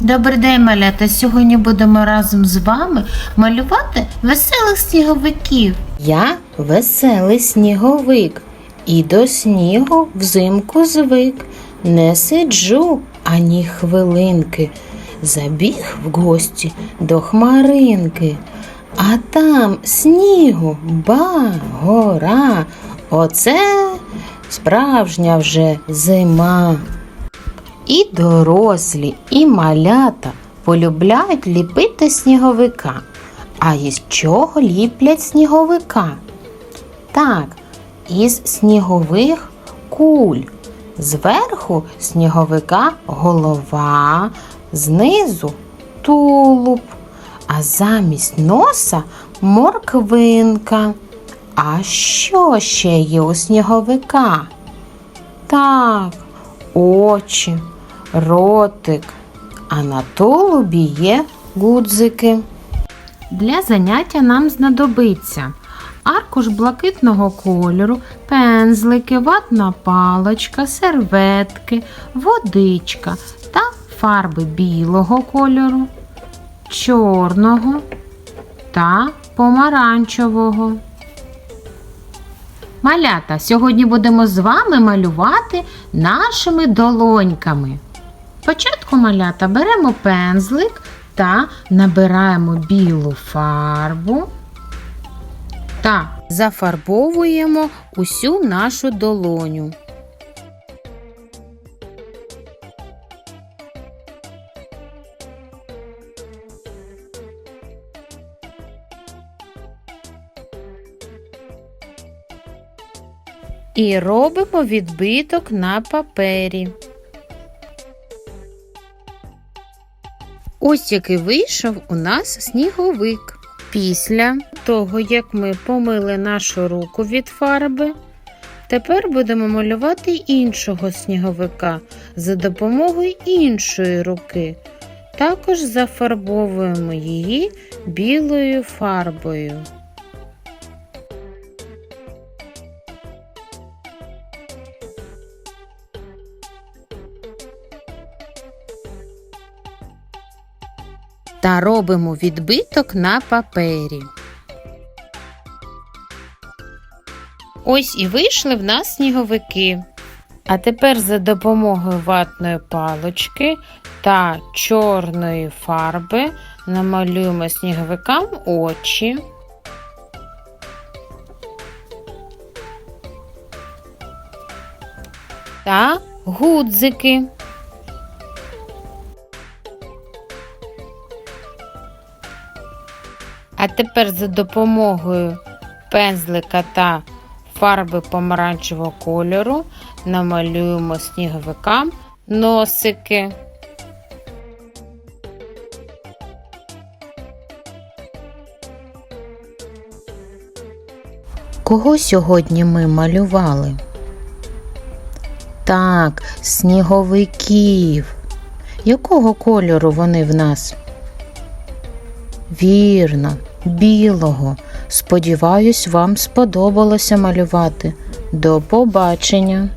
Добрий день, малята. Сьогодні будемо разом з вами малювати веселих сніговиків. Я веселий сніговик, і до снігу взимку звик. Не сиджу ані хвилинки. Забіг в гості до хмаринки. А там снігу ба гора. Оце справжня вже зима. І дорослі, і малята полюбляють ліпити сніговика. А із чого ліплять сніговика? Так, із снігових куль. Зверху сніговика голова, знизу тулуб, а замість носа морквинка. А що ще є у сніговика? Так, очі, ротик, а на тулубі є гудзики. Для заняття нам знадобиться аркуш блакитного кольору, пензлики, ватна палочка, серветки, водичка та фарби білого кольору, чорного та помаранчевого. Малята, сьогодні будемо з вами малювати нашими долоньками. Спочатку малята беремо пензлик та набираємо білу фарбу та Зафарбовуємо усю нашу долоню. І робимо відбиток на папері. Ось який вийшов у нас сніговик. Після того, як ми помили нашу руку від фарби, тепер будемо малювати іншого сніговика за допомогою іншої руки. Також зафарбовуємо її білою фарбою. Та робимо відбиток на папері. Ось і вийшли в нас сніговики. А тепер за допомогою ватної палочки та чорної фарби намалюємо сніговикам очі. Та гудзики. А тепер за допомогою пензлика та фарби помаранчевого кольору намалюємо сніговикам носики. Кого сьогодні ми малювали? Так, сніговиків. Якого кольору вони в нас? Вірно, білого. Сподіваюсь, вам сподобалося малювати. До побачення!